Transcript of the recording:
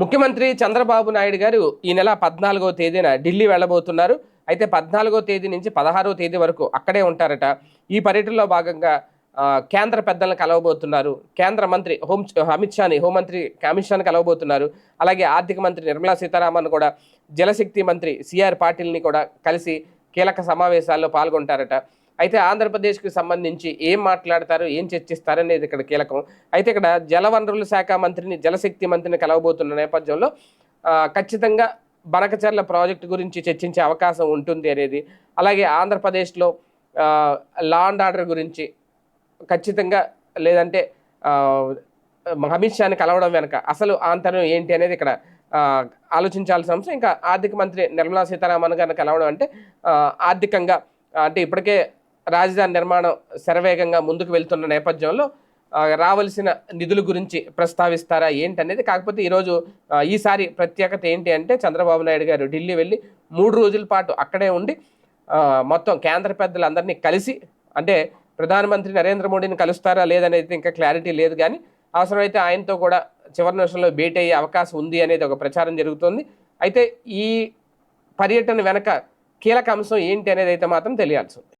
ముఖ్యమంత్రి చంద్రబాబు నాయుడు గారు ఈ నెల పద్నాలుగో తేదీన ఢిల్లీ వెళ్ళబోతున్నారు. అయితే పద్నాలుగో తేదీ నుంచి పదహారో తేదీ వరకు అక్కడే ఉంటారట. ఈ పర్యటనలో భాగంగా కేంద్ర పెద్దలను కలవబోతున్నారు. కేంద్ర మంత్రి హోం అమిత్ షాని హోంమంత్రి అమిత్ షాని కలవబోతున్నారు. అలాగే ఆర్థిక మంత్రి నిర్మలా సీతారామన్ కూడా జలశక్తి మంత్రి సిఆర్ పాటిల్ని కూడా కలిసి కీలక సమావేశాల్లో పాల్గొంటారట. అయితే ఆంధ్రప్రదేశ్కి సంబంధించి ఏం మాట్లాడతారు ఏం చర్చిస్తారు అనేది ఇక్కడ కీలకం. అయితే ఇక్కడ జలవనరుల శాఖ మంత్రిని జలశక్తి మంత్రిని కలవబోతున్న నేపథ్యంలో ఖచ్చితంగా బనకచర్ల ప్రాజెక్టు గురించి చర్చించే అవకాశం ఉంటుంది అనేది అలాగే ఆంధ్రప్రదేశ్లో లా అండ్ ఆర్డర్ గురించి ఖచ్చితంగా లేదంటే అమిత్ షాని కలవడం వెనక అసలు ఆంతరం ఏంటి అనేది ఇక్కడ ఆలోచించాల్సిన అంశం. ఇంకా ఆర్థిక మంత్రి నిర్మలా సీతారామన్ గారిని కలవడం అంటే ఆర్థికంగా అంటే ఇప్పటికే రాజధాని నిర్మాణం శరవేగంగా ముందుకు వెళ్తున్న నేపథ్యంలో రావలసిన నిధుల గురించి ప్రస్తావిస్తారా ఏంటి అనేది కాకపోతే ఈరోజు ఈసారి ప్రత్యేకత ఏంటి అంటే చంద్రబాబు నాయుడు గారు ఢిల్లీ వెళ్ళి మూడు రోజుల పాటు అక్కడే ఉండి మొత్తం కేంద్ర పెద్దలందరినీ కలిసి అంటే ప్రధానమంత్రి నరేంద్ర మోడీని కలుస్తారా లేదనేది ఇంకా క్లారిటీ లేదు కానీ అవసరమైతే ఆయనతో కూడా చివరి నిమిషంలో భేటీ అయ్యే అవకాశం ఉంది అనేది ఒక ప్రచారం జరుగుతుంది. అయితే ఈ పర్యటన వెనక కీలక అంశం ఏంటి అనేది అయితే మాత్రం తెలియాల్సి ఉంది.